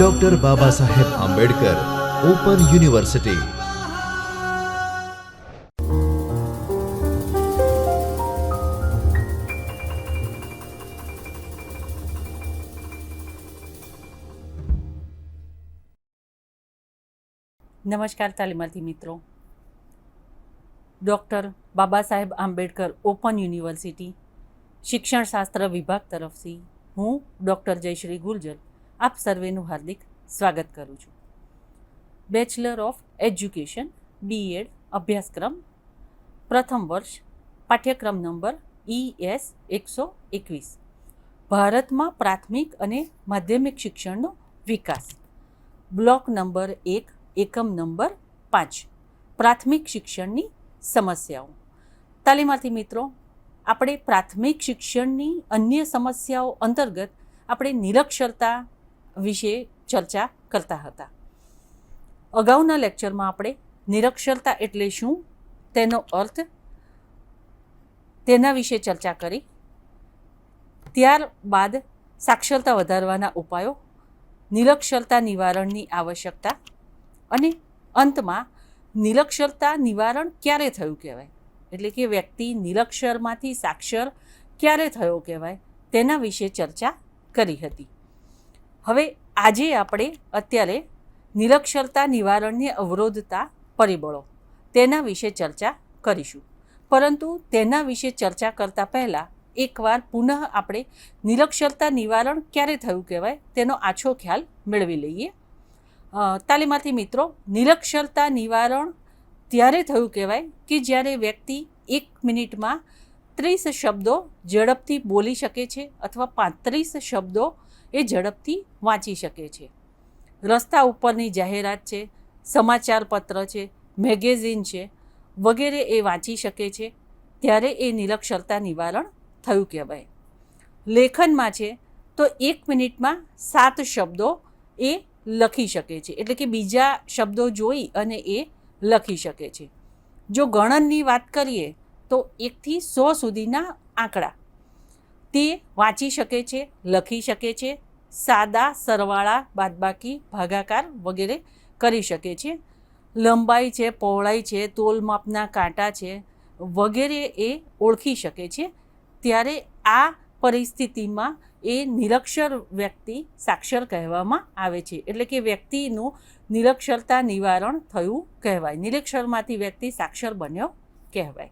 Doctor Baba Saheb Ambedkar open university નમસ્કાર તાલીમાર્થી મિત્રો doctor Baba Saheb Ambedkar open university શિક્ષણશાસ્ત્ર વિભાગ તરફથી હું ડૉક્ટર જયશ્રી ગુર્જર આપ સર્વેનું હાર્દિક સ્વાગત કરું છું. બેચલર ઓફ એજ્યુકેશન બીએડ અભ્યાસક્રમ, પ્રથમ વર્ષ, પાઠ્યક્રમ નંબર ઈ એસ એકસો એકવીસ. ભારતમાં પ્રાથમિક અને માધ્યમિક શિક્ષણનો વિકાસ. બ્લોક નંબર એક, એકમ નંબર પાંચ, પ્રાથમિક શિક્ષણની સમસ્યાઓ. તાલીમાર્થી મિત્રો, આપણે પ્રાથમિક શિક્ષણની અન્ય સમસ્યાઓ અંતર્ગત આપણે નિરક્ષરતા વિશે ચર્ચા કરતા હતા. અગાઉના લેક્ચરમાં આપણે નિરક્ષરતા એટલે શું, તેનો અર્થ તેના વિશે ચર્ચા કરી. ત્યારબાદ સાક્ષરતા વધારવાના ઉપાયો, નિરક્ષરતા નિવારણની આવશ્યકતા અને અંતમાં નિરક્ષરતા નિવારણ ક્યારે થયું કહેવાય? એટલે કે વ્યક્તિ નિરક્ષરમાંથી સાક્ષર ક્યારે થયો કહેવાય? તેના વિશે ચર્ચા કરી હતી. હવે આજે આપણે અત્યારે નિરક્ષરતા, નિવારણને અવરોધતા પરિબળો તેના વિશે ચર્ચા કરીશું. પરંતુ તેના વિશે ચર્ચા કરતાં પહેલાં એકવાર પુનઃ આપણે નિરક્ષરતા, નિવારણ ક્યારે થયું કહેવાય તેનો આછો ખ્યાલ મેળવી લઈએ. તાલીમાર્થી મિત્રો, નિરક્ષરતા, નિવારણ ત્યારે થયું કહેવાય કે જ્યારે વ્યક્તિ એક મિનિટમાં ત્રીસ શબ્દો ઝડપથી બોલી શકે છે અથવા પાંત્રીસ શબ્દો એ ઝડપથી વાંચી શકે છે. રસ્તા ઉપરની જાહેરાત છે, સમાચાર પત્ર છે, મેગેઝિન છે, વગેરે એ વાંચી શકે છે, ત્યારે એ નિરક્ષરતા નિવારણ થયું કહેવાય. લેખનમાં છે, તો એક મિનિટમાં સાત શબ્દો એ લખી શકે છે, એટલે કે બીજા શબ્દો જોઈ અને એ લખી શકે છે. જો ગણનની વાત કરીએ, તો એકથી સો સુધીના આંકડા તે વાંચી શકે છે, લખી શકે છે, સાદા, સરવાળા, બાદબાકી, ભાગાકાર વગેરે કરી શકે છે. લંબાઈ છે, પહોળાઈ છે, તોલ માપના કાંટા છે વગેરે એ ઓળખી શકે છે. ત્યારે આ પરિસ્થિતિમાં એ નિરક્ષર વ્યક્તિ સાક્ષર કહેવામાં આવે છે. એટલે કે વ્યક્તિનું નિરક્ષરતા નિવારણ થયું કહેવાય. નિરક્ષરમાંથી વ્યક્તિ સાક્ષર બન્યો કહેવાય.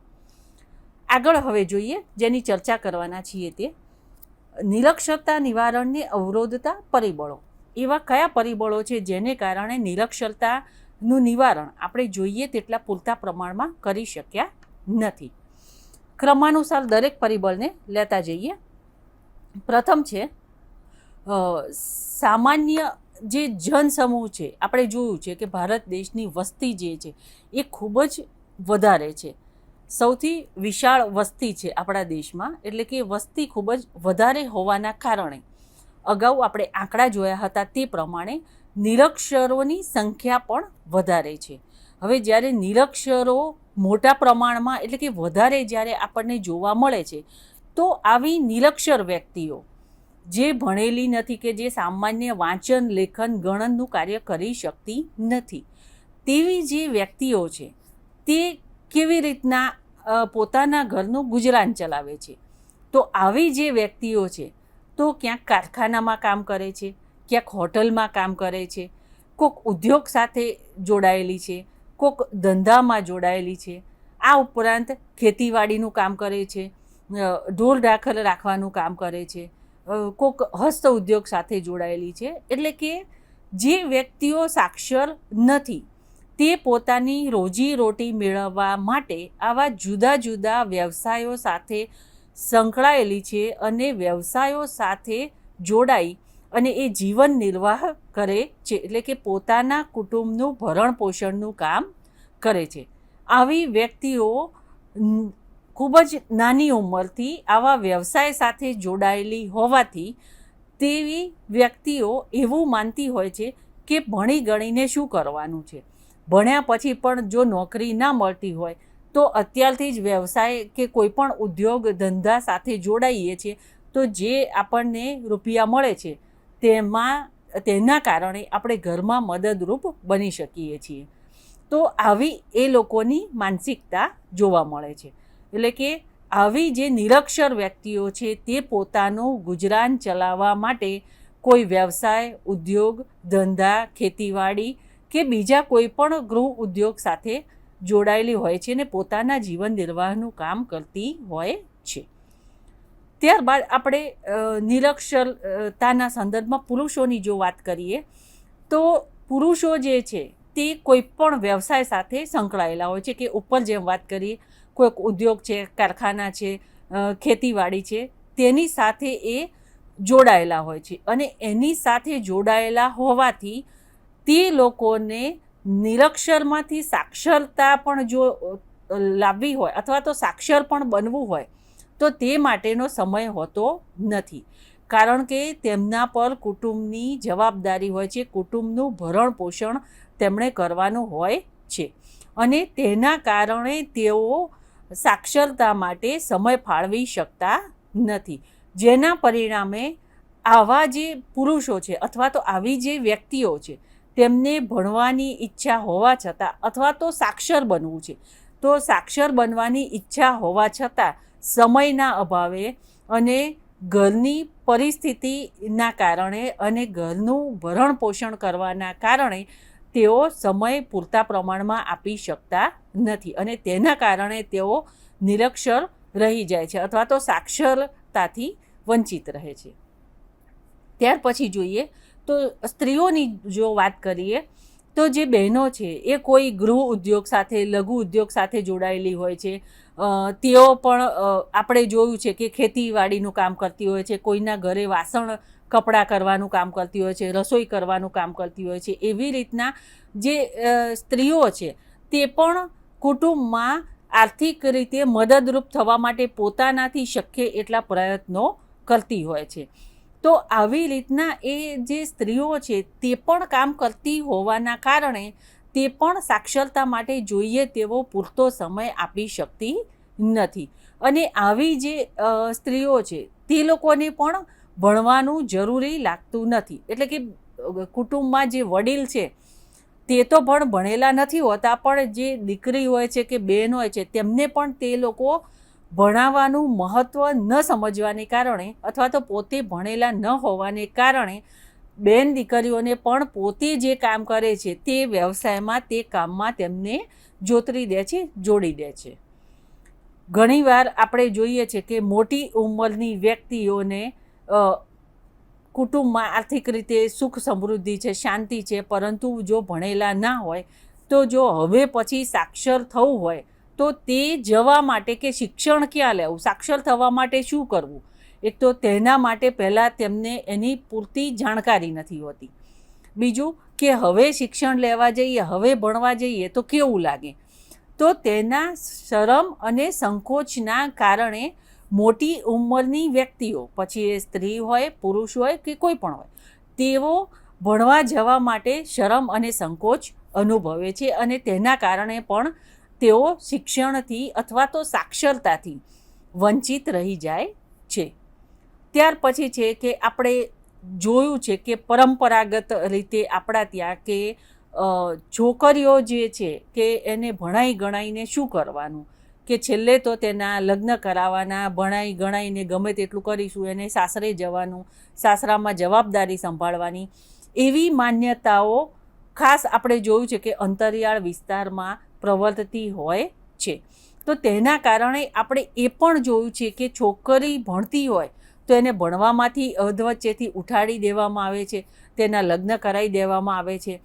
આગળ હવે જોઈએ, જેની ચર્ચા કરવાના છીએ તે. નિરક્ષરતા નિવારણને અવરોધતા પરિબળો. એવા કયા પરિબળો છે જેને કારણે નિરક્ષરતાનું નિવારણ આપણે જોઈએ તેટલા પૂરતા પ્રમાણમાં કરી શક્યા નથી. ક્રમાનુસાર દરેક પરિબળને લેતા જઈએ. પ્રથમ છે સામાન્ય જે જનસમૂહ છે, આપણે જોયું છે કે ભારત દેશની વસ્તી જે છે, એ ખૂબ જ વધારે છે. સૌથી વિશાળ વસ્તી છે આપણા દેશમાં, એટલે કે વસ્તી ખૂબ જ વધારે હોવાના કારણે. અગાઉ આપણે આંકડા જોયા હતા તે પ્રમાણે નિરક્ષરોની સંખ્યા પણ વધારે છે. હવે જ્યારે નિરક્ષરો મોટા પ્રમાણમાં, એટલે કે વધારે જ્યારે આપણને જોવા મળે છે, તો આવી નિરક્ષર વ્યક્તિઓ જે ભણેલી નથી કે જે સામાન્ય વાંચન, લેખન, ગણનનું કાર્ય કરી શકતી નથી, તેવી જે વ્યક્તિઓ છે તે કેવી રીતના પોતાના ઘરનું ગુજરાન ચલાવે છે? તો આવી જે વ્યક્તિઓ છે, તો ક્યાંક કારખાનામાં કામ કરે છે, ક્યાંક હોટલમાં કામ કરે છે, કોક ઉદ્યોગ સાથે જોડાયેલી છે, કોક ધંધામાં જોડાયેલી છે, આ ઉપરાંત ખેતીવાડીનું કામ કરે છે ઢોર ઢાખર રાખવાનું કામ કરે છે કોઈક હસ્ત ઉદ્યોગ સાથે જોડાયેલી છે, એટલે કે જે વ્યક્તિઓ સાક્ષર નથી તે પોતાની રોજી રોટી મેળવવા માટે આવા જુદા જુદા વ્યવસાયો સાથે સંકળાયેલી છે અને વ્યવસાયો સાથે જોડાઈ અને એ જીવન નિર્વાહ કરે છે. એટલે કે પોતાના કુટુંબનું ભરણ પોષણનું કામ કરે છે. આવી વ્યક્તિઓ ખૂબ જ નાની ઉંમરથી આવા વ્યવસાય સાથે જોડાયેલી હોવાથી તેવી વ્યક્તિઓ એવું માનતી હોય છે કે ભણી ગણીને શું કરવાનું છે? ભણ્યા પછી પણ જો નોકરી ના મળતી હોય, તો અત્યારથી જ વ્યવસાય કે કોઈ પણ ઉદ્યોગ ધંધા સાથે જોડાઈએ છીએ, તો જે આપણને રૂપિયા મળે છે, તેમાં, તેના કારણે આપણે ઘરમાં મદદરૂપ બની શકીએ છીએ. તો આવી એ લોકોની માનસિકતા જોવા મળે છે. એટલે કે આવી જે નિરક્ષર વ્યક્તિઓ છે, તે પોતાનું ગુજરાન ચલાવવા માટે કોઈ વ્યવસાય, ઉદ્યોગ, ધંધા, ખેતીવાડી કે બીજા કોઈ પણ ગૃહ ઉદ્યોગ સાથે જોડાયેલી હોય છે અને પોતાના જીવન નિર્વાહનું કામ કરતી હોય છે. ત્યારબાદ આપણે નિરક્ષરતાના સંદર્ભમાં પુરુષોની જો વાત કરીએ, તો પુરુષો જે છે તે કોઈ પણ વ્યવસાય સાથે સંકળાયેલા હોય છે કે ઉપર જેમ વાત કરીએ, કોઈક ઉદ્યોગ છે, કારખાના છે ખેતીવાડી છે, તેની સાથે એ જોડાયેલા હોય છે. અને એની સાથે જોડાયેલા હોવાથી તે લોકોને નિરક્ષરમાંથી સાક્ષરતા પણ જો લાવવી હોય અથવા તો સાક્ષર પણ બનવું હોય, તો તે માટેનો સમય હોતો નથી. કારણ કે તેમના પર કુટુંબની જવાબદારી હોય છે, કુટુંબનું ભરણ પોષણ તેમણે કરવાનું હોય છે. અને તેના કારણે તેઓ સાક્ષરતા માટે સમય ફાળવી શકતા નથી. જેના પરિણામે આવા જે પુરુષો છે અથવા તો આવી જે વ્યક્તિઓ છે તેમને ભણવાની ઈચ્છા હોવા છતાં અથવા તો સાક્ષર બનવું છે. તો સાક્ષર બનવાની ઈચ્છા હોવા છતાં સમયના અભાવે અને ઘરની પરિસ્થિતિના કારણે અને ઘરનું ભરણ પોષણ કરવાના કારણે તેઓ સમય પૂરતા પ્રમાણમાં આપી શકતા નથી અને તેના કારણે તેઓ નિરક્ષર રહી જાય છે અથવા તો સાક્ષરતાથી વંચિત રહે છે. ત્યાર પછી જોઈએ તો સ્ત્રીઓની જો વાત કરીએ, તો જે બહેનો છે, એ કોઈ ગૃહ ઉદ્યોગ સાથે, લઘુ ઉદ્યોગ સાથે જોડાયેલી હોય છે. તેઓ પણ આપણે જોયું છે કે ખેતીવાડીનું કામ કરતી હોય છે, કોઈના ઘરે વાસણ, કપડાં કરવાનું કામ કરતી હોય છે, રસોઈ કરવાનું કામ કરતી હોય છે. એવી રીતના જે સ્ત્રીઓ છે, તે પણ કુટુંબમાં આર્થિક રીતે મદદરૂપ થવા માટે પોતાનાથી શક્ય એટલા પ્રયત્નો કરતી હોય છે. તો આવી રીતના એ જે સ્ત્રીઓ છે, તે પણ કામ કરતી હોવાના કારણે તે પણ સાક્ષરતા માટે જોઈએ તેવો પૂરતો સમય આપી શકતી નથી. અને આવી જે સ્ત્રીઓ છે, તે લોકોને પણ ભણવાનું જરૂરી લાગતું નથી. એટલે કે કુટુંબમાં જે વડીલ છે, તે તો પણ ભણેલા નથી હોતા, પણ જે દીકરી હોય છે કે બેન હોય છે, તેમને પણ તે લોકો ભણાવવાનું મહત્ત્વ ન સમજવાને કારણે અથવા તો પોતે ભણેલા ન હોવાને કારણે બેન દીકરીઓને પણ પોતે જે કામ કરે છે તે વ્યવસાયમાં તે કામમાં તેમને જોતરી દે છે, જોડી દે છે. ઘણીવાર આપણે જોઈએ છે કે મોટી ઉંમરની વ્યક્તિઓને કુટુંબમાં આર્થિક રીતે સુખ સમૃદ્ધિ છે, શાંતિ છે, પરંતુ જો ભણેલા ના હોય, તો જો હવે પછી સાક્ષર થવું હોય તો તે જવા માટે કે શિક્ષણ ક્યાં લેવું? સાક્ષર થવા માટે શું કરવું? એક તો તેના માટે પહેલાં તેમને એની પૂરતી જાણકારી નથી હોતી. બીજું કે હવે શિક્ષણ લેવા જઈએ, હવે ભણવા જઈએ તો કેવું લાગે? તો તેના શરમ અને સંકોચના કારણે મોટી ઉંમરની વ્યક્તિઓ, પછી એ સ્ત્રી હોય, પુરુષ હોય કે કોઈ પણ હોય, તેઓ ભણવા જવા માટે શરમ અને સંકોચ અનુભવે છે અને તેના કારણે પણ તેઓ શિક્ષણથી અથવા તો સાક્ષરતાથી વંચિત રહી જાય છે. ત્યાર પછી છે કે આપણે જોયું છે કે પરંપરાગત રીતે આપણા ત્યાં કે છોકરીઓ જે છે કે એને ભણાઈ ગણાઈને શું કરવાનું? કે છેલ્લે તો તેના લગ્ન કરાવવાના, ભણાઈ ગણાઈને ગમે તેટલું કરીશું, એને સાસરે જવાનું, સાસરામાં જવાબદારી સંભાળવાની એવી માન્યતાઓ ખાસ આપણે જોયું છે કે અંતરિયાળ વિસ્તારમાં પ્રવર્તતી હોય છે. તો તેના કારણે આપણે એ પણ જોયું છે કે છોકરી ભણતી હોય તો એને ભણવામાંથી અધવચ્ચેથી ઉઠાડી દેવામાં આવે છે, તેના લગ્ન કરાવી દેવામાં આવે છે,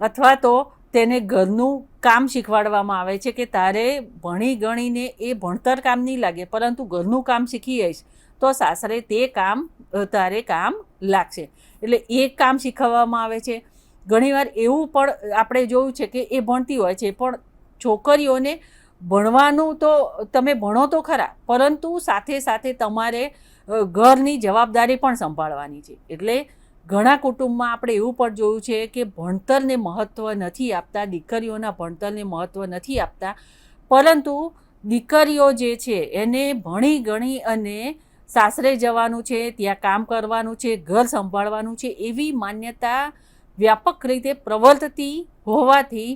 અથવા તો તેને ઘરનું કામ શીખવાડવામાં આવે છે કે તારે ભણી ગણીને એ ભણતર કામ નહીં લાગે, પરંતુ ઘરનું કામ શીખી જઈશ, તો સાસરે તે કામ તારે કામ લાગશે. એટલે એ કામ શીખવવામાં આવે છે. ઘણીવાર એવું પણ આપણે જોયું છે કે એ ભણતી હોય છે, પણ છોકરીઓને ભણવાનું તો, તમે ભણો તો ખરા, પરંતુ સાથે સાથે તમારે ઘરની જવાબદારી પણ સંભાળવાની છે. એટલે ઘણા કુટુંબમાં આપણે એવું પણ જોયું છે કે ભણતરને મહત્ત્વ નથી આપતા, દીકરીઓના ભણતરને મહત્ત્વ નથી આપતા, પરંતુ દીકરીઓ જે છે એને ભણી ગણી અને સાસરે જવાનું છે, ત્યાં કામ કરવાનું છે, ઘર સંભાળવાનું છે, એવી માન્યતા વ્યાપક રીતે પ્રવર્તતી હોવાથી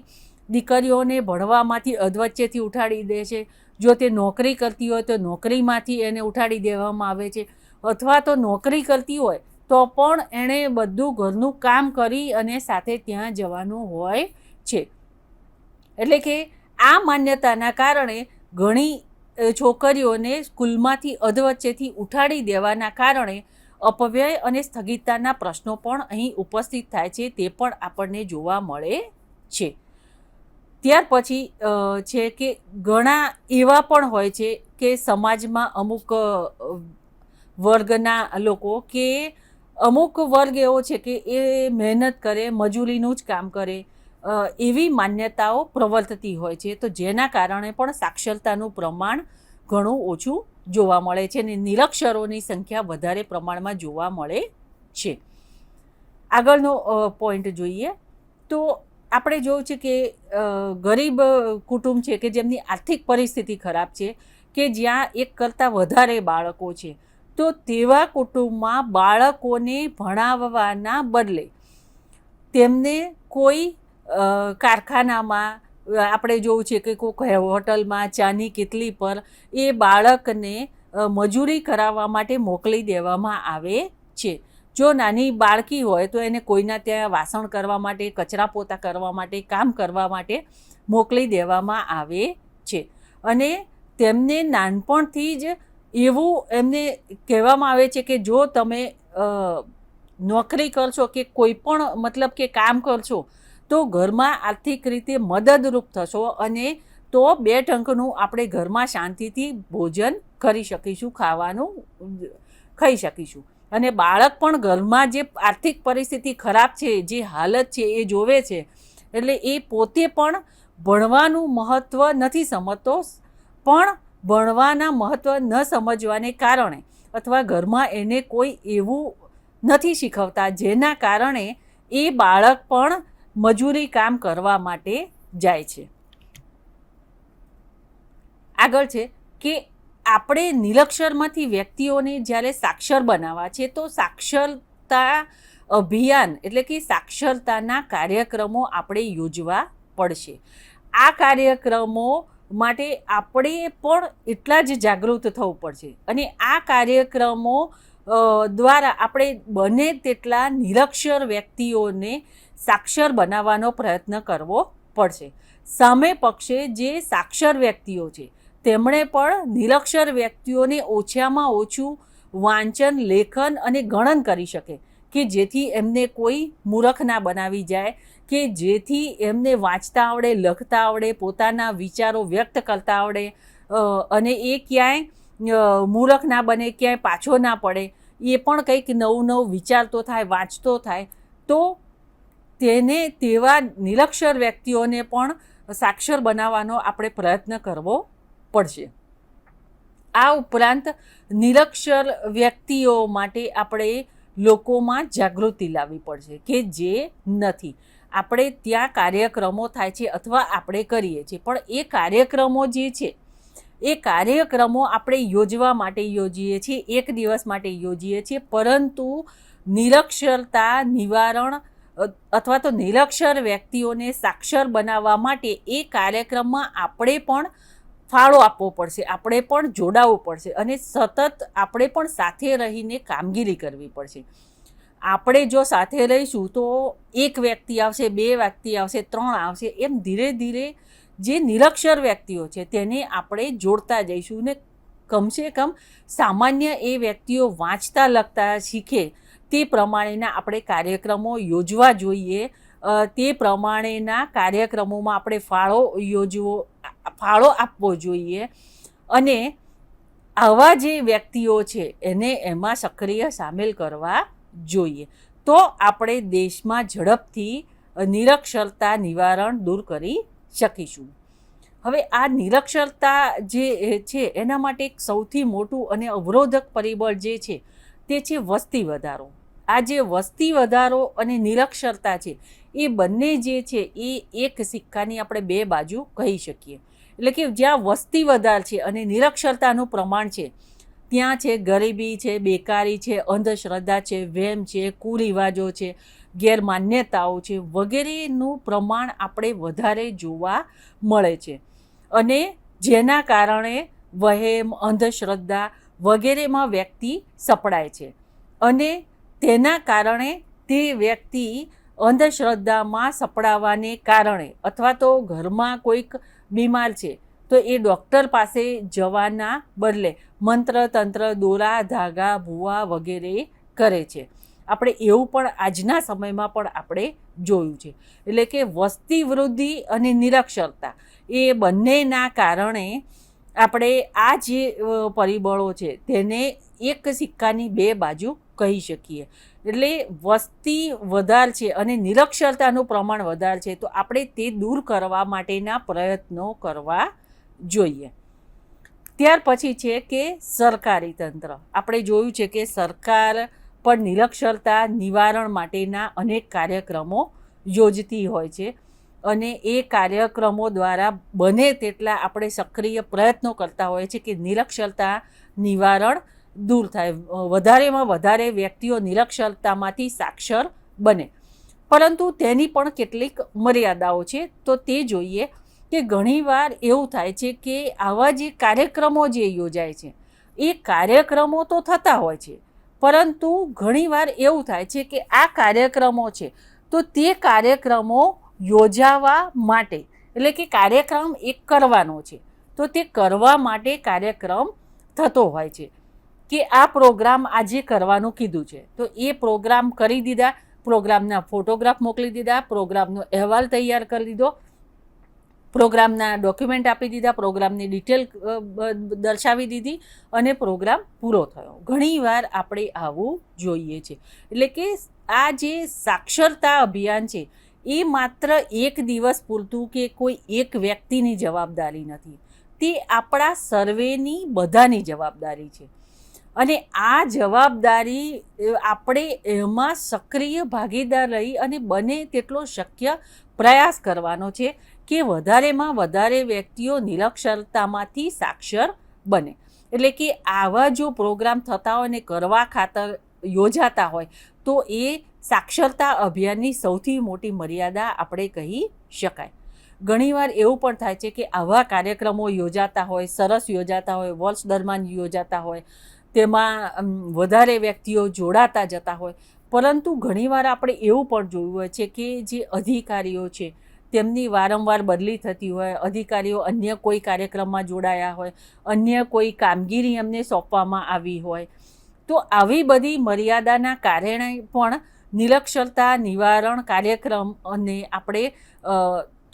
દીકરીઓને ભણવામાંથી અધવચ્ચેથી ઉઠાડી દે છે. જો તે નોકરી કરતી હોય તો નોકરીમાંથી એને ઉઠાડી દેવામાં આવે છે. અથવા તો નોકરી કરતી હોય તો પણ એણે બધું ઘરનું કામ કરી અને સાથે ત્યાં જવાનું હોય છે. એટલે કે આ માન્યતાના કારણે ઘણી છોકરીઓને સ્કૂલમાંથી અધવચ્ચેથી ઉઠાડી દેવાના કારણે અપવ્યય અને સ્થગિતતાના પ્રશ્નો પણ અહીં ઉપસ્થિત થાય છે. તે પણ આપણને જોવા મળે છે. ત્યાર પછી છે કે ઘણા એવા પણ હોય છે કે સમાજમાં અમુક વર્ગના લોકો કે અમુક વર્ગ એવો છે કે એ મહેનત કરે, મજૂરીનું જ કામ કરે એવી માન્યતાઓ પ્રવર્તતી હોય છે. તો જેના કારણે પણ સાક્ષરતાનું પ્રમાણ ઘણું ઓછું જોવા મળે છે અને નિરક્ષરોની સંખ્યા વધારે પ્રમાણમાં જોવા મળે છે. આગળનો પોઈન્ટ જોઈએ તો આપણે જોયું છે કે ગરીબ કુટુંબ છે કે જેમની આર્થિક પરિસ્થિતિ ખરાબ છે કે જ્યાં એક કરતાં વધારે બાળકો છે, તો તેવા કુટુંબમાં બાળકોને ભણાવવાના બદલે તેમને કોઈ કારખાનામાં આપણે જોવું છે કે કોઈ હોટલમાં ચાની કેટલી પર એ બાળકને મજૂરી કરાવવા માટે મોકલી દેવામાં આવે છે. જો નાની બાળકી હોય તો એને કોઈના ત્યાં વાસણ કરવા માટે, કચરા પોતા કરવા માટે, કામ કરવા માટે મોકલી દેવામાં આવે છે. અને તેમને નાનપણથી જ એવું એમને કહેવામાં આવે છે કે જો તમે નોકરી કરશો કે કોઈ પણ મતલબ કે કામ કરશો, તો ઘરમાં આર્થિક રીતે મદદરૂપ થશો અને તો બે ટંકનું આપણે ઘરમાં શાંતિથી ભોજન કરી શકીશું, ખાવાનું, ખાઈ શકીશું. અને બાળક પણ ઘરમાં જે આર્થિક પરિસ્થિતિ ખરાબ છે, જે હાલત છે, એ જોવે છે. એટલે એ પોતે પણ ભણવાનું મહત્ત્વ નથી સમજતો, પણ ભણવાના મહત્ત્વ ન સમજવાને કારણે અથવા ઘરમાં એને કોઈ એવું નથી શીખવતા, જેના કારણે એ બાળક પણ મજૂરી કામ કરવા માટે જાય છે. આગળ છે કે આપણે નિરક્ષરમાંથી વ્યક્તિઓને જ્યારે સાક્ષર બનાવવા છે, તો સાક્ષરતા અભિયાન એટલે કે સાક્ષરતાના કાર્યક્રમો આપણે યોજવા પડશે. આ કાર્યક્રમો માટે આપણે પણ એટલા જ જાગૃત થવું પડશે અને આ કાર્યક્રમો દ્વારા આપણે બને તેટલા નિરક્ષર વ્યક્તિઓને સાક્ષર બનાવવાનો પ્રયત્ન કરવો પડશે. સામે પક્ષે જે સાક્ષર વ્યક્તિઓ છે તેમણે પણ નિરક્ષર વ્યક્તિઓને ઓછામાં ઓછું વાંચન, લેખન અને ગણન કરી શકે કે જેથી એમને કોઈ મૂરખ ના બનાવી જાય, કે જેથી એમને વાંચતા આવડે, લખતા આવડે, પોતાના વિચારો વ્યક્ત કરતા આવડે અને એ ક્યાંય મૂરખ ના બને, ક્યાંય પાછો ના પડે, એ પણ કંઈક નવું નવું વિચારતો થાય, વાંચતો થાય, તો તેને તેવા નિરક્ષર વ્યક્તિઓને પણ સાક્ષર બનાવવાનો આપણે પ્રયત્ન કરવો પડશે. આ ઉપરાંત નિરક્ષર વ્યક્તિઓ માટે આપણે લોકોમાં જાગૃતિ લાવવી પડશે કે જે નથી. આપણે ત્યાં કાર્યક્રમો થાય છે અથવા આપણે કરીએ છીએ, પણ એ કાર્યક્રમો જે છે, એ કાર્યક્રમો આપણે યોજવા માટે યોજીએ છીએ, એક દિવસ માટે યોજીએ છીએ, પરંતુ નિરક્ષરતા, નિવારણ અથવા તો નિરક્ષર વ્યક્તિઓને સાક્ષર બનાવવા માટે એ કાર્યક્રમમાં આપણે પણ ફાળો આપવો પડશે, આપણે પણ જોડાવવું પડશે અને સતત આપણે પણ સાથે રહીને કામગીરી કરવી પડશે. આપણે જો સાથે રહીશું તો એક વ્યક્તિ આવશે, બે વ્યક્તિ આવશે, ત્રણ આવશે, એમ ધીરે ધીરે જે નિરક્ષર વ્યક્તિઓ છે તેને આપણે જોડતા જઈશું ને કમસે કમ સામાન્ય એ વ્યક્તિઓ વાંચતા, લખતા, શીખે તે પ્રમાણેના આપણે કાર્યક્રમો યોજવા જોઈએ. તે પ્રમાણેના કાર્યક્રમોમાં આપણે ફાળો યોજવો, ફાળો આપવો જોઈએ. અને આવા જે વ્યક્તિઓ છે, એને એમાં સક્રિય સામેલ કરવા જોઈએ. તો આપણે દેશમાં ઝડપથી નિરક્ષરતા નિવારણ દૂર કરી શકીશું. હવે આ નિરક્ષરતા જે છે, એના માટે એક સૌથી મોટું અને અવરોધક પરિબળ જે છે, તે છે વસ્તી વધારો. આ જે વસ્તી વધારો અને નિરક્ષરતા છે, એ બંને જે છે, એ એક સિક્કાની આપણે બે બાજુ કહી શકીએ. એટલે કે જ્યાં વસ્તી વધાર છે અને નિરક્ષરતાનું પ્રમાણ છે, ત્યાં છે ગરીબી છે, બેકારી છે, અંધશ્રદ્ધા છે વહેમ છે, કુરિવાજો છે, ગેરમાન્યતાઓ છે, વગેરેનું પ્રમાણ આપણે વધારે જોવા મળે છે. અને જેના કારણે વહેમ, અંધશ્રદ્ધા વગેરેમાં વ્યક્તિ સપડાય છે. અને તેના કારણે તે વ્યક્તિ અંધશ્રદ્ધામાં સપડાવાને કારણે અથવા તો ઘરમાં કોઈક બીમાર છે, તો એ ડૉક્ટર પાસે જવાના બદલે મંત્ર, તંત્ર, દોરા, ધાગા, ભૂવા વગેરે કરે છે. આપણે એવું પણ આજના સમયમાં પણ આપણે જોયું છે. એટલે કે વસ્તી વૃદ્ધિ અને નિરક્ષરતા એ બંનેના કારણે આપણે આ જે પરિબળો છે તેને એક સિક્કાની બે બાજુ કહી શકીએ. એટલે વસ્તી વધાર છે અને નિરક્ષરતાનું પ્રમાણ વધાર છે, તો આપણે તે દૂર કરવા માટેના પ્રયત્નો કરવા જોઈએ. ત્યાર પછી છે કે સરકારી તંત્ર. આપણે જોયું છે કે સરકાર પણ નિરક્ષરતા નિવારણ માટેના અનેક કાર્યક્રમો યોજતી હોય છે અને એ કાર્યક્રમો દ્વારા બને તેટલા આપણે સક્રિય પ્રયત્નો કરતા હોઈએ છીએ કે નિરક્ષરતા નિવારણ દૂર થાય. વધારેમાં વધારે વ્યક્તિઓ નિરક્ષરતામાંથી સાક્ષર બને. પરંતુ તેની પણ કેટલીક મર્યાદાઓ છે. તો તે જોઈએ કે ઘણીવાર એવું થાય છે કે આવા જે કાર્યક્રમો જે યોજાય છે, એ કાર્યક્રમો તો થતા હોય છે. પરંતુ ઘણીવાર એવું થાય છે કે આ કાર્યક્રમો છે, તો તે કાર્યક્રમો યોજાવા માટે, એટલે કે કાર્યક્રમ એક કરવાનો છે, તો તે કરવા માટે કાર્યક્રમ થતો હોય છે. કે આ પ્રોગ્રામ આજે કરવાનું કીધું છે. તો એ પ્રોગ્રામ કરી દીધા, પ્રોગ્રામના ફોટોગ્રાફ મોકલી દીધા, પ્રોગ્રામનો અહેવાલ તૈયાર કરી દીધો, પ્રોગ્રામના ડોક્યુમેન્ટ આપી દીધા, પ્રોગ્રામની ડિટેલ દર્શાવી દીધી અને પ્રોગ્રામ પૂરો થયો. ઘણીવાર આપણે આવું જોઈએ છે. એટલે કે આ જે સાક્ષરતા અભિયાન છે, એ માત્ર એક દિવસ પૂરતું કે કોઈ એક વ્યક્તિની જવાબદારી નથી. તે આપણા સર્વેની બધાની જવાબદારી છે. અને આ જવાબદારી આપણે એમાં સક્રિય ભાગીદાર રહી અને બને તેટલો શક્ય પ્રયાસ કરવાનો છે કે વધારેમાં વધારે વ્યક્તિઓ નિરક્ષરતામાંથી સાક્ષર બને. એટલે કે આવા જો પ્રોગ્રામ થતા હોય ને કરવા ખાતર યોજાતા હોય, તો એ સાક્ષરતા અભિયાનની સૌથી મોટી મર્યાદા આપણે કહી શકાય. ઘણીવાર એવું પણ થાય છે કે આવા કાર્યક્રમો યોજાતા હોય, સરસ યોજાતા હોય, વર્ષ દરમિયાન યોજાતા હોય તેમાં વધારે વ્યક્તિઓ જોડાતા જતા હોય. પરંતુ ઘણીવાર આપણે એવું પણ જોયું હોય છે કે જે અધિકારીઓ છે, તેમની વારંવાર બદલી થતી હોય, અધિકારીઓ અન્ય કોઈ કાર્યક્રમમાં જોડાયા હોય, અન્ય કોઈ કામગીરી એમને સોંપવામાં આવી હોય. તો આવી બધી મર્યાદાના કારણે પણ નિરક્ષરતા, નિવારણ કાર્યક્રમ અને આપણે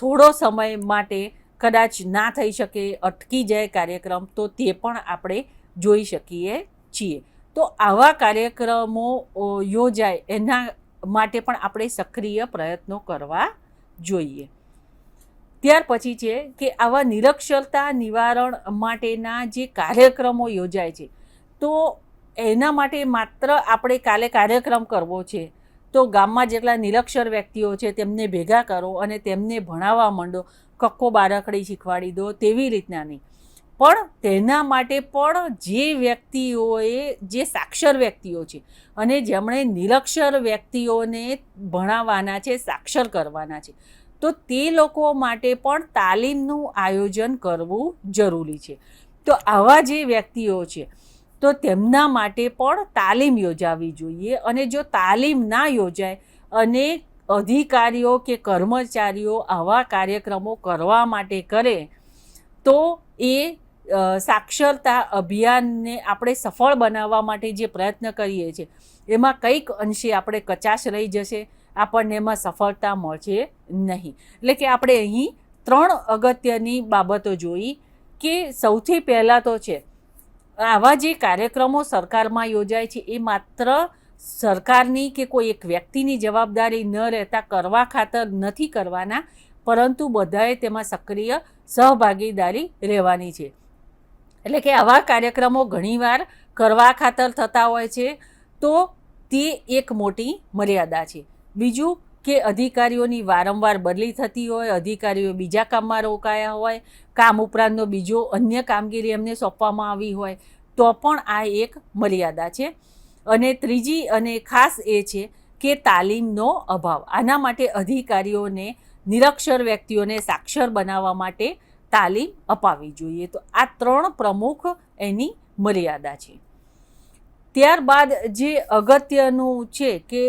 થોડો સમય માટે કદાચ ના થઈ શકે, અટકી જાય કાર્યક્રમ, તો તે પણ આપણે જોઈ શકીએ છીએ. તો આવા કાર્યક્રમો યોજાય એના માટે પણ આપણે સક્રિય પ્રયત્નો કરવા જોઈએ. ત્યાર પછી છે કે આવા નિરક્ષરતા નિવારણ માટેના જે કાર્યક્રમો યોજાય છે, તો એના માટે માત્ર આપણે કાલે કાર્યક્રમ કરવો છે, તો ગામમાં જેટલા નિરક્ષર વ્યક્તિઓ છે તેમને ભેગા કરો અને તેમને ભણાવવા માંડો, કક્કો બારકડી શીખવાડી દો, તેવી રીતના નહીં. પણ તેના માટે પણ જે વ્યક્તિઓએ, જે સાક્ષર વ્યક્તિઓ છે અને જેમણે નિરક્ષર વ્યક્તિઓને ભણાવવાના છે, સાક્ષર કરવાના છે, તો તે લોકો માટે પણ તાલીમનું આયોજન કરવું જરૂરી છે. તો આવા જે વ્યક્તિઓ છે, તો તેમના માટે પણ તાલીમ યોજાવી જોઈએ અને જો તાલીમ ના યોજાય અને અધિકારીઓ કે કર્મચારીઓ આવા કાર્યક્રમો કરવા માટે કરે, તો એ સાક્ષરતા અભિયાનને આપણે સફળ બનાવવા માટે જે પ્રયત્ન કરીએ છીએ, એમાં કંઈક અંશે આપણે કચાશ રહી જશે, આપણને એમાં સફળતા મળશે નહીં. એટલે કે આપણે અહીં ત્રણ અગત્યની બાબતો જોઈ કે સૌથી પહેલાં તો છે, આવા જે કાર્યક્રમો સરકારમાં યોજાય છે, એ માત્ર સરકારની કે કોઈ એક વ્યક્તિની જવાબદારી ન રહેતા કરવા ખાતર નથી કરવાના, પરંતુ બધાએ તેમાં સક્રિય સહભાગીદારી રહેવાની છે. એટલે કે આવા કાર્યક્રમો ઘણીવાર કરવા ખાતર થતા હોય છે, તો તે એક મોટી મર્યાદા છે. બીજું કે અધિકારીઓની વારંવાર બદલી થતી હોય, અધિકારીઓ બીજા કામમાં રોકાયા હોય, કામ ઉપરાંતનો બીજો અન્ય કામગીરી એમને સોંપવામાં આવી હોય, તો પણ આ એક મર્યાદા છે. અને ત્રીજી અને ખાસ એ છે કે તાલીમનો અભાવ. આના માટે અધિકારીઓને, નિરક્ષર વ્યક્તિઓને સાક્ષર બનાવવા માટે તાલીમ અપાવવી જોઈએ. તો આ ત્રણ પ્રમુખ એની મર્યાદા છે. ત્યારબાદ જે અગત્યનું છે કે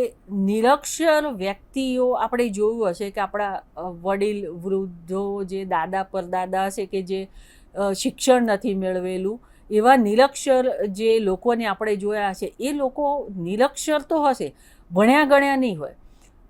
નિરક્ષર વ્યક્તિઓ, આપણે જોયું હશે કે આપણા વડીલ, વૃદ્ધો, જે દાદા, પરદાદા હશે કે જે શિક્ષણ નથી મેળવેલું, એવા નિરક્ષર જે લોકોને આપણે જોયા છે એ લોકો નિરક્ષર તો હશે, ભણ્યા ગણ્યા નહીં હોય.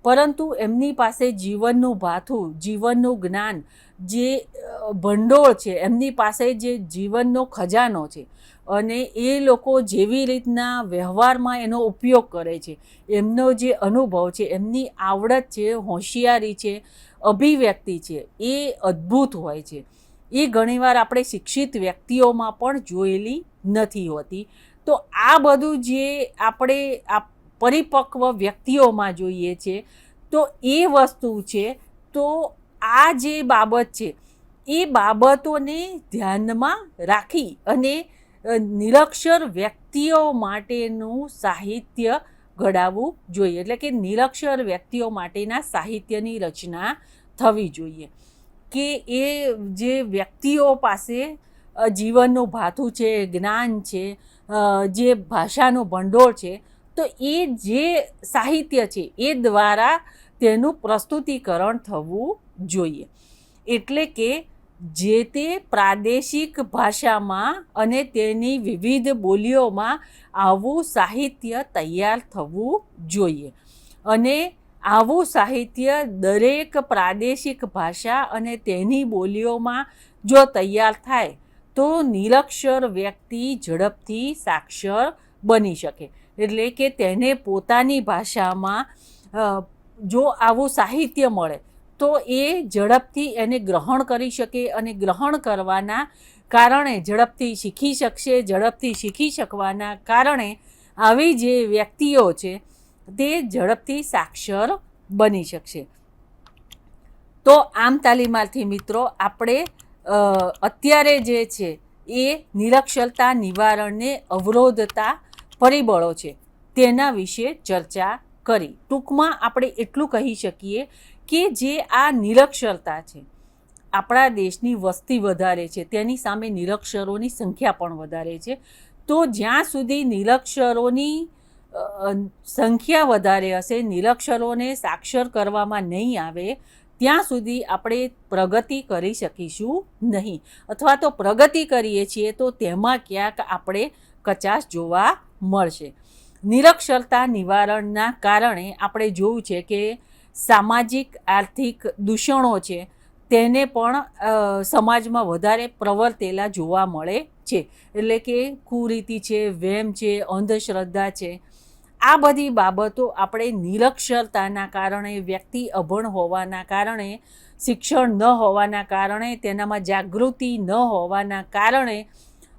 પરંતુ એમની પાસે જીવનનું ભાથું, જીવનનું જ્ઞાન જે ભંડોળ છે, એમની પાસે જે જીવનનો ખજાનો છે અને એ લોકો જેવી રીતના વ્યવહારમાં એનો ઉપયોગ કરે છે. એમનો જે અનુભવ છે, એમની આવડત છે, હોશિયારી છે, અભિવ્યક્તિ છે, એ અદ્ભુત હોય છે. એ ઘણીવાર આપણે શિક્ષિત વ્યક્તિઓમાં પણ જોયેલી નથી હોતી. તો આ બધું જે આપણે આ પરિપક્વ વ્યક્તિઓમાં જોઈએ છે, તો એ વસ્તુ છે, તો આ જે બાબત છે, એ બાબતોને ધ્યાનમાં રાખી અને નિરક્ષર વ્યક્તિઓ માટેનું સાહિત્ય ઘડાવવું જોઈએ. એટલે કે નિરક્ષર વ્યક્તિઓ માટેના સાહિત્યની રચના થવી જોઈએ. કે એ જે વ્યક્તિઓ પાસે જીવનનું ભાથું છે, જ્ઞાન છે જે ભાષાનું ભંડોળ છે તો એ જે સાહિત્ય છે, એ દ્વારા તેનું પ્રસ્તુતિકરણ થવું જોઈએ. એટલે કે જે તે પ્રાદેશિક ભાષામાં અને તેની વિવિધ બોલીઓમાં આવું સાહિત્ય તૈયાર થવું જોઈએ. અને આવું સાહિત્ય દરેક પ્રાદેશિક ભાષા અને તેની બોલીઓમાં જો તૈયાર થાય, તો નિરક્ષર વ્યક્તિ ઝડપથી સાક્ષર બની શકે. એટલે કે તેને પોતાની ભાષામાં જો આવું સાહિત્ય મળે, તો એ ઝડપથી એને ગ્રહણ કરી શકે અને ગ્રહણ કરવાના કારણે ઝડપથી શીખી શકશે, ઝડપથી શીખી શકવાના કારણે આવી જે વ્યક્તિઓ છે, તે ઝડપથી સાક્ષર બની શકશે. તો આમ તાલીમાર્થી મિત્રો, આપણે અત્યારે જે છે, એ નિરક્ષરતા, નિવારણને અવરોધતા પરિબળો છે. તેના વિશે ચર્ચા કરી. ટૂંકમાં આપણે એટલું કહી શકીએ કે જે આ નિરક્ષરતા છે. આપણા દેશની વસ્તી વધારે છે. તેની સામે નિરક્ષરોની સંખ્યા પણ વધારે છે. તો જ્યાં સુધી નિરક્ષરોની સંખ્યા વધારે હશે, નિરક્ષરોને સાક્ષર કરવામાં નહીં આવે, ત્યાં સુધી આપણે પ્રગતિ કરી શકીશું નહીં. અથવા તો પ્રગતિ કરીએ છીએ તો તેમાં ક્યાંક આપણે કચાશ જોવા મળશે. નિરક્ષરતા નિવારણના કારણે આપણે જોયું છે કે સામાજિક, આર્થિક દૂષણો છે, તેને પણ સમાજમાં વધારે પ્રવર્તેલા જોવા મળે છે. એટલે કે કુરીતિ છે વહેમ છે, અંધશ્રદ્ધા છે. આ બધી બાબતો આપણે નિરક્ષરતાના કારણે, વ્યક્તિ અભણ હોવાના કારણે, શિક્ષણ ન હોવાના કારણે, તેનામાં જાગૃતિ ન હોવાના કારણે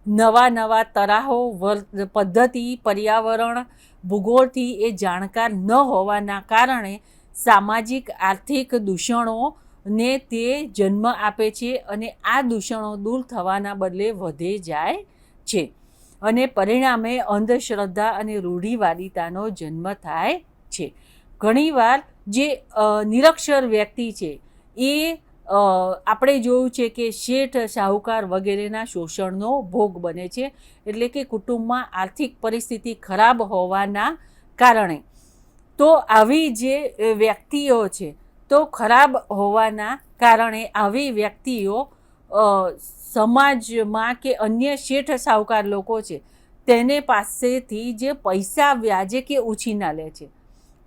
નવા નવા તરાહો વર પદ્ધતિ, પર્યાવરણ, ભૂગોળથી એ જાણકાર ન હોવાના કારણે સામાજિક, આર્થિક દૂષણોને તે જન્મ આપે છે અને આ દૂષણો દૂર થવાના બદલે વધે જાય છે અને પરિણામે અંધશ્રદ્ધા અને રૂઢિવાદિતાનો જન્મ થાય છે. ઘણીવાર જે નિરક્ષર વ્યક્તિ છે એ આપણે જોયું છે કે શેઠ શાહુકાર વગેરેના શોષણનો ભોગ બને છે, એટલે કે કુટુંબમાં આર્થિક પરિસ્થિતિ ખરાબ હોવાના કારણે. તો આવી જે વ્યક્તિઓ છે, તો ખરાબ હોવાના કારણે આવી વ્યક્તિઓ સમાજમાં કે અન્ય શેઠ સાહુકાર લોકો છે, તેને પાસેથી જે પૈસા વ્યાજે કે ઉછીના લે છે.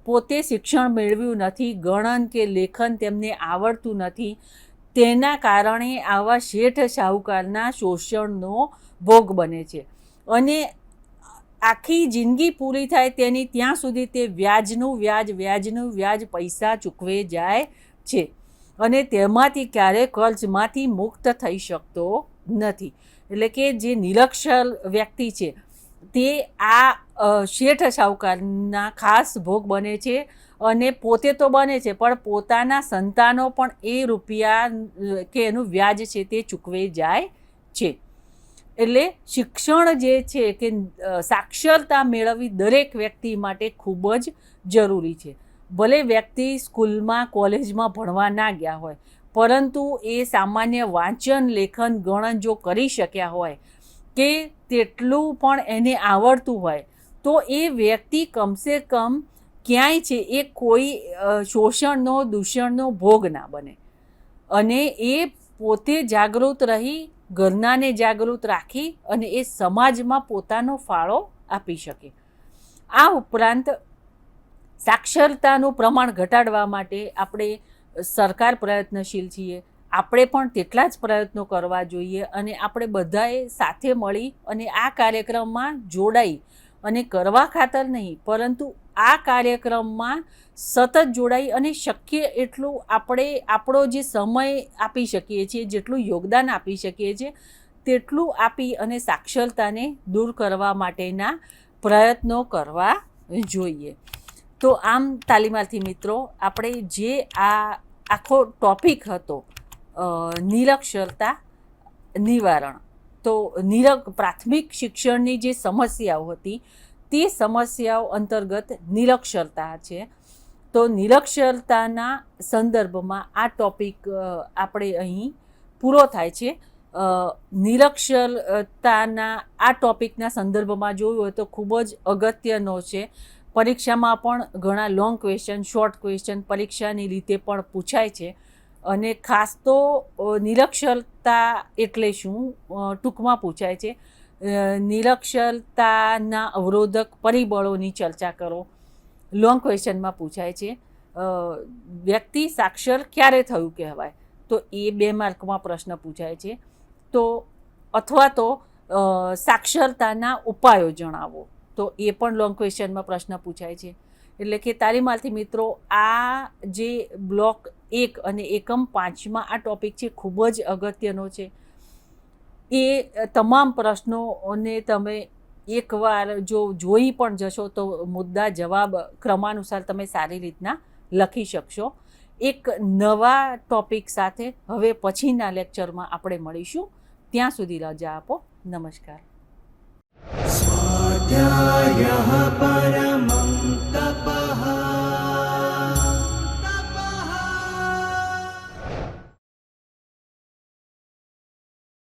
પોતે શિક્ષણ મેળવ્યું નથી, ગણન કે લેખન તેમને આવડતું નથી, તેના કારણે આવા શેઠ શાહુકારના શોષણનો ભોગ બને છે. અને આખી જિંદગી પૂરી થાય તેની ત્યાં સુધી તે વ્યાજનું વ્યાજ વ્યાજનું વ્યાજ પૈસા ચૂકવે જાય છે. અને તેમાંથી ક્યારેય કર્જમાંથી મુક્ત થઈ શકતો નથી. એટલે કે જે નિરક્ષર વ્યક્તિ છે તે આ શેઠ શાહુકારના ખાસ ભોગ બને છે અને પોતે તો બને છે, પણ પોતાના સંતાનો પણ એ રૂપિયા કે એનું વ્યાજ છે તે ચૂકવે જાય છે. એટલે શિક્ષણ જે છે કે સાક્ષરતા મેળવવી દરેક વ્યક્તિ માટે ખૂબ જ જરૂરી છે. ભલે વ્યક્તિ સ્કૂલમાં, કોલેજમાં ભણવા ના ગયા હોય, પરંતુ એ સામાન્ય વાંચન, લેખન, ગણન જો કરી શક્યા હોય કે તેટલું પણ એને આવડતું હોય, તો એ વ્યક્તિ કમસે કમ ક્યાંય છે એ કોઈ શોષણનો, દૂષણનો ભોગ ના બને. અને એ પોતે જાગૃત રહી, ઘરનાને જાગૃત રાખી અને એ સમાજમાં પોતાનો ફાળો આપી શકે. આ ઉપરાંત સાક્ષરતાનું પ્રમાણ ઘટાડવા માટે આપણે સરકાર પ્રયત્નશીલ છીએ આપણે પણ તેટલા જ પ્રયત્નો કરવા જોઈએ અને આપણે બધાએ સાથે મળી અને આ કાર્યક્રમમાં જોડાઈ અને કરવા ખાતર નહીં, પરંતુ આ કાર્યક્રમમાં સતત જોડાઈ અને શક્ય એટલું આપણે આપણો જે સમય આપી શકીએ છીએ, જેટલું યોગદાન આપી શકીએ છીએ, તેટલું આપી અને સાક્ષરતાને દૂર કરવા માટેના પ્રયત્નો કરવા જોઈએ. તો આમ તાલીમાર્થી મિત્રો, આપણે જે આ આખો ટોપિક હતો નિરક્ષરતા નિવારણ. તો નિરક પ્રાથમિક શિક્ષણની જે સમસ્યાઓ હતી, તે સમસ્યાઓ અંતર્ગત નિરક્ષરતા છે. તો નિરક્ષરતાના સંદર્ભમાં આ ટોપિક આપણે અહીં પૂરો થાય છે. નિરક્ષરતાના આ ટોપિકના સંદર્ભમાં જોયું હોય તો ખૂબ જ અગત્યનો છે. પરીક્ષામાં પણ ઘણા લોંગ ક્વેશ્ચન શોર્ટ ક્વેશ્ચન પરીક્ષાની રીતે પણ પૂછાય છે. અને ખાસ તો નિરક્ષરતા એટલે શું? ટૂંકમાં પૂછાય છે. નિરક્ષરતાના અવરોધક પરિબળોની ચર્ચા કરો. લોંગ ક્વેશ્ચનમાં પૂછાય છે. વ્યક્તિ સાક્ષર ક્યારે થયું કહેવાય? તો એ બે માર્કમાં પ્રશ્ન પૂછાય છે. તો અથવા તો સાક્ષરતાના ઉપાયો જણાવો. તો એ પણ લોંગ ક્વેશ્ચનમાં પ્રશ્ન પૂછાય છે. એટલે કે તાલીમાર્થી મિત્રો, આ જે બ્લોક એક અને એકમ પાંચમાં આ ટોપિક છે, ખૂબ જ અગત્યનો છે. એ તમામ પ્રશ્નોને તમે એકવાર જો જોઈ પણ જશો તો મુદ્દા જવાબ ક્રમાનુસાર તમે સારી રીતના લખી શકશો. એક નવા ટોપિક સાથે હવે પછીના લેક્ચરમાં આપણે મળીશું. ત્યાં સુધી રજા આપો. નમસ્કાર. સ્વાધ્યાય પરમં તપઃ